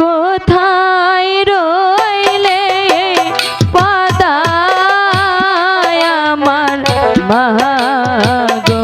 কোথায় রইলে পদায় আমার মাগো।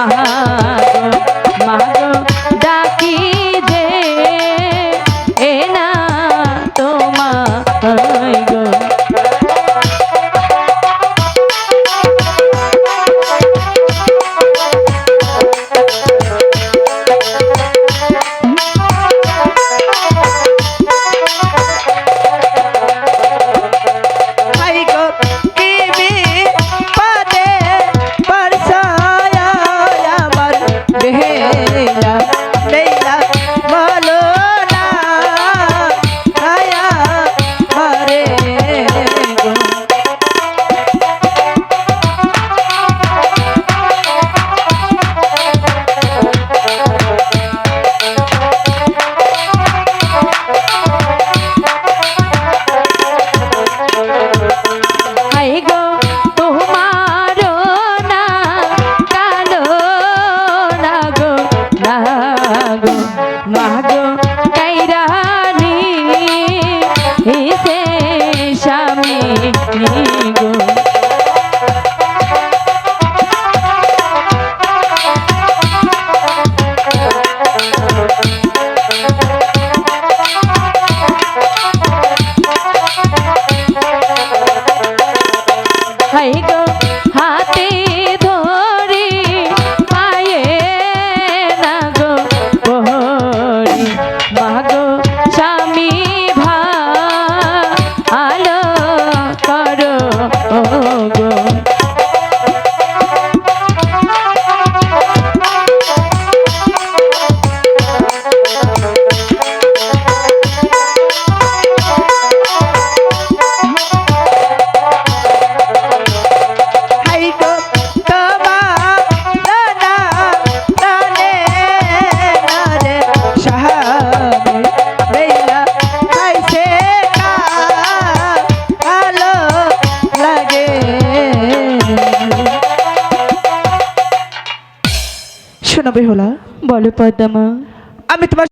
মাগো 哪个？বেহলা বলো পদ্মা আমি তোমার